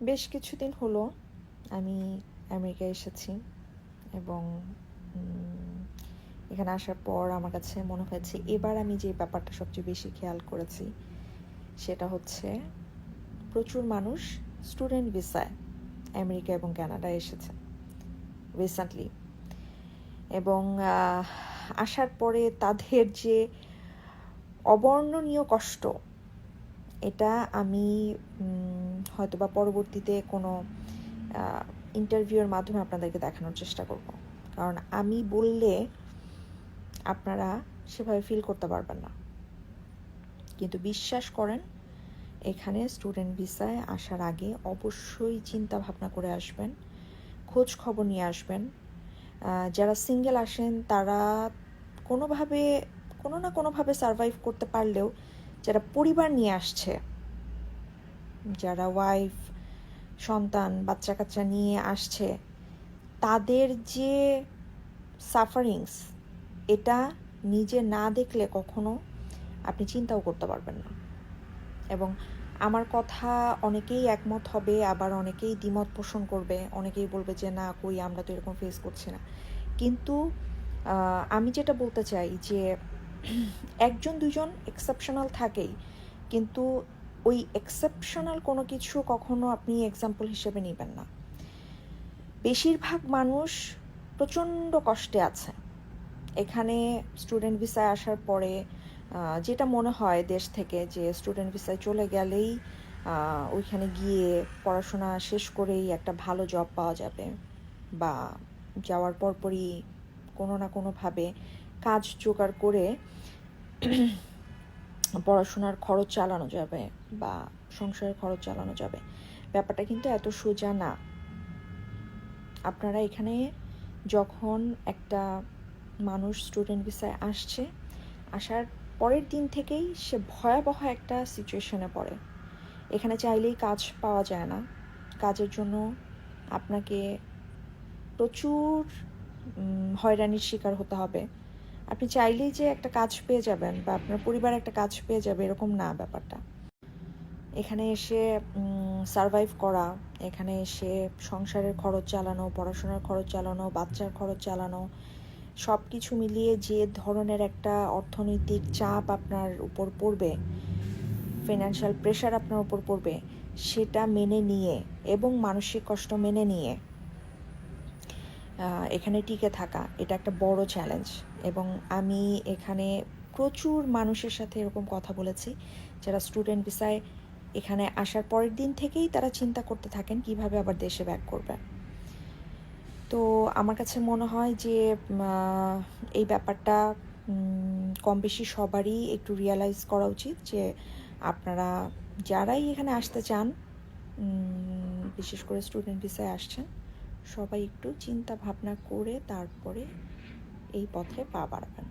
বেশ কিছুদিন হলো আমি আমেরিকায় এসেছি এবং এখানে আসার পর আমার কাছে মনে হয়েছে এবার আমি যে ব্যাপারটা সবচেয়ে বেশি খেয়াল করেছি সেটা হচ্ছে প্রচুর মানুষ স্টুডেন্ট ভিসায় আমেরিকা এবং কানাডায় এসেছে রিসেন্টলি এবং আসার পরে তাদের যে অবর্ণনীয় কষ্ট এটা আমি উম, হয়তোবা পরবর্তীতে কোনো ইন্টারভিউয়ের মাধ্যমে আপনাদেরকে দেখানোর চেষ্টা করব। কারণ আমি বললে আপনারা সেভাবে ফিল করতে পারবেন না। কিন্তু বিশ্বাস করেন এখানে স্টুডেন্ট ভিসায় আসার আগে অবশ্যই চিন্তা ভাবনা করে আসবেন খোঁজ খবর নিয়ে আসবেন। যারা সিঙ্গেল আসেন তারা কোনোভাবে কোনো না কোনোভাবে সারভাইভ করতে পারলেও যারা পরিবার নিয়ে আসছে, যারা ওয়াইফ সন্তান বাচ্চা কাচ্চা নিয়ে আসছে, তাদের যে সাফারিংস এটা নিজে না দেখলে কখনো আপনি চিন্তাও করতে পারবেন না। এবং আমার কথা অনেকেই একমত হবে, আবার অনেকেই দ্বিমত পোষণ করবে, অনেকেই বলবে যে, না, কই, আমরা তো এরকম ফেস করছি না। কিন্তু আমি যেটা বলতে চাই যে একজন, দুজন এক্সেপশনাল থাকেই। কিন্তু ওই এক্সেপশনাল কোনো কিছু কখনো আপনি এক্সাম্পল হিসেবে নেবেন না। বেশিরভাগ মানুষ প্রচণ্ড কষ্টে আছে। এখানে স্টুডেন্ট ভিসায় আসার পরে যেটা মনে হয় দেশ থেকে যে স্টুডেন্ট ভিসায় চলে গেলেই ওইখানে গিয়ে পড়াশোনা শেষ করেই একটা ভালো জব পাওয়া যাবে। বা যাওয়ার পরপরই কোনো না কোনোভাবে কাজ জোগাড় করে পড়াশোনার খরচ চালানো যাবে বা সংসারের খরচ চালানো যাবে। ব্যাপারটা কিন্তু এত সোজা না। আপনারা এখানে যখন একটা মানুষ স্টুডেন্ট ভিসায় আসছে, আসার পরের দিন থেকেই সে ভয়াবহ একটা সিচুয়েশনে পড়ে। এখানে চাইলেই কাজ পাওয়া যায় না। কাজের জন্য আপনাকে প্রচুর হয়রানির শিকার হতে হবে। আপনি চাইলেই যে একটা কাজ পেয়ে যাবেন বা আপনার পরিবার একটা কাজ পেয়ে যাবে, এরকম না ব্যাপারটা। এখানে এসে সারভাইভ করা, এখানে এসে সংসারের খরচ চালানো, পড়াশোনার খরচ চালানো, বাচ্চার খরচ চালানো সব কিছু মিলিয়ে যে ধরনের একটা অর্থনৈতিক চাপ আপনার উপর পড়বে ফিনান্সিয়াল প্রেশার আপনার উপর পড়বে, সেটা মেনে নিয়ে এবং মানসিক কষ্ট মেনে নিয়ে এখানে টিকে থাকা, এটা একটা বড় চ্যালেঞ্জ এবং আমি এখানে প্রচুর মানুষের সাথে এরকম কথা বলেছি, যারা স্টুডেন্ট ভিসায় এখানে আসার পরের দিন থেকেই তারা চিন্তা করতে থাকেন, কীভাবে আবার দেশে ব্যাক করবে। তো আমার কাছে মনে হয় যে এই ব্যাপারটা কম বেশি সবারই একটু রিয়ালাইজ করা উচিত যে, আপনারা যারাই এখানে আসতে চান বিশেষ করে স্টুডেন্ট ভিসায় আসছেন সবাই একটু চিন্তা ভাবনা করে তারপরে এই পথে পা বাড়াবেন।